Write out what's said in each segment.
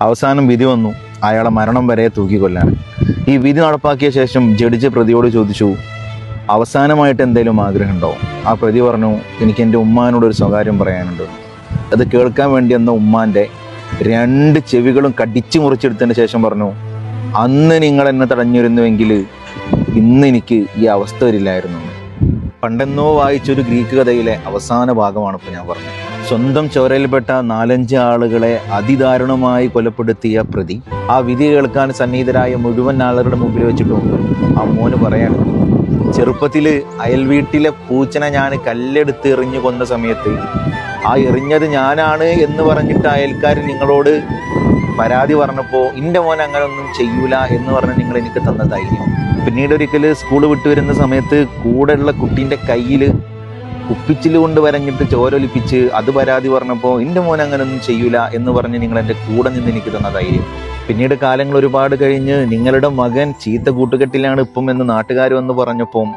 അവസാനം വിധി വന്നു. അയാളെ മരണം വരെ തൂക്കിക്കൊല്ലാൻ. ഈ വിധി നടപ്പാക്കിയ ശേഷം ജഡ്ജ് പ്രതിയോട് ചോദിച്ചു അവസാനമായിട്ട് എന്തെങ്കിലും ആഗ്രഹമുണ്ടോ? ആ പ്രതി പറഞ്ഞു എനിക്ക് എന്റെ ഉമ്മാനോട് ഒരു സ്വകാര്യം പറയാനുണ്ട്. അത് കേൾക്കാൻ വേണ്ടി എന്ന ഉമ്മാന്റെ രണ്ട് ചെവികളും കടിച്ചു മുറിച്ചെടുത്തതിന് ശേഷം പറഞ്ഞു അന്ന് നിങ്ങൾ എന്നെ തടഞ്ഞിരുന്നുവെങ്കിൽ ഇന്ന് എനിക്ക് ഈ അവസ്ഥ വരില്ലായിരുന്നു. പണ്ടെന്നോ വായിച്ചൊരു ഗ്രീക്ക് കഥയിലെ അവസാന ഭാഗമാണ് ഇപ്പോൾ ഞാൻ പറഞ്ഞത്. സ്വന്തം ചോരയിൽപ്പെട്ട നാലഞ്ച് ആളുകളെ അതിദാരുണമായി കൊലപ്പെടുത്തിയ പ്രതി ആ വിധി കേൾക്കാൻ സന്നിഹിതരായ മുഴുവൻ ആളുകളുടെ മുമ്പിൽ വെച്ചിട്ടും ആ മോന് പറയാണ് ചെറുപ്പത്തിൽ അയൽവീട്ടിലെ പൂച്ചനെ ഞാൻ കല്ലെടുത്ത് എറിഞ്ഞു കൊന്ന സമയത്ത് ആ എറിഞ്ഞത് ഞാനാണ് എന്ന് പറഞ്ഞിട്ട് അയൽക്കാർ നിങ്ങളോട് പരാതി പറഞ്ഞപ്പോൾ എന്റെ മോൻ അങ്ങനെ ഒന്നും ചെയ്യൂല എന്ന് പറഞ്ഞ് നിങ്ങൾ എനിക്ക് തന്ന ധൈര്യം. പിന്നീട് ഒരിക്കൽ സ്കൂൾ വിട്ടു വരുന്ന സമയത്ത് കൂടെയുള്ള കുട്ടീന്റെ കയ്യിൽ കുപ്പിച്ചിൽ കൊണ്ട് വരഞ്ഞിട്ട് ചോരൊലിപ്പിച്ച് അത് പരാതി പറഞ്ഞപ്പോൾ എന്റെ മോൻ അങ്ങനെ ഒന്നും ചെയ്യൂല എന്ന് പറഞ്ഞ് നിങ്ങൾ എന്റെ കൂടെ നിന്ന് എനിക്ക് തന്ന ധൈര്യം. പിന്നീട് കാലങ്ങൾ ഒരുപാട് കഴിഞ്ഞ് നിങ്ങളുടെ മകൻ ചീത്ത കൂട്ടുകെട്ടിലാണ് ഇപ്പം എന്ന് നാട്ടുകാർ വന്ന് പറഞ്ഞപ്പം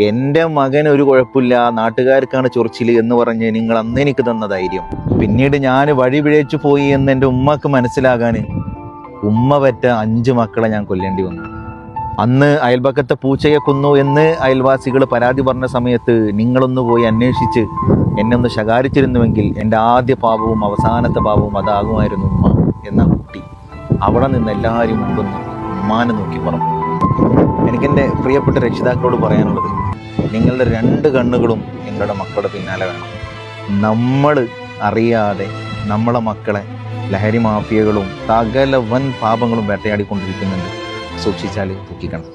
എന്റെ മകൻ ഒരു കുഴപ്പമില്ല നാട്ടുകാർക്കാണ് ചൊറിച്ചിൽ എന്ന് പറഞ്ഞ് നിങ്ങൾ അന്ന് എനിക്ക് തന്ന ധൈര്യം. പിന്നീട് ഞാൻ വഴി പിഴച്ചു പോയി എന്ന് എന്റെ ഉമ്മക്ക് മനസ്സിലാകാൻ ഉമ്മ പറ്റ അഞ്ച് മക്കളെ ഞാൻ കൊല്ലേണ്ടി വന്നു. അന്ന് അയൽപക്കത്തെ പൂച്ചയെ കൊന്നു എന്ന് അയൽവാസികൾ പരാതി പറഞ്ഞ സമയത്ത് നിങ്ങളൊന്ന് പോയി അന്വേഷിച്ച് എന്നെ ഒന്ന് ശകാരിച്ചിരുന്നുവെങ്കിൽ എന്റെ ആദ്യ പാപവും അവസാനത്തെ പാപവും അതാകുമായിരുന്നു ഉമ്മ എന്ന കുട്ടി അവിടെ നിന്ന് എല്ലാവരും മുമ്പൊന്ന് ഉമ്മാനെ നോക്കി പറഞ്ഞു എനിക്കെന്റെ പ്രിയപ്പെട്ട രക്ഷിതാക്കളോട് പറയാനുള്ളത് നിങ്ങളുടെ രണ്ട് കണ്ണുകളും നിങ്ങളുടെ മക്കളുടെ പിന്നാലെ വേണം. നമ്മൾ അറിയാതെ നമ്മളെ മക്കളെ ലഹരി മാഫിയകളും സകല വൻ പാപങ്ങളും വേട്ടയാടിക്കൊണ്ടിരിക്കുന്നുണ്ട്. സൂക്ഷിച്ചാൽ തൂക്കിക്കണം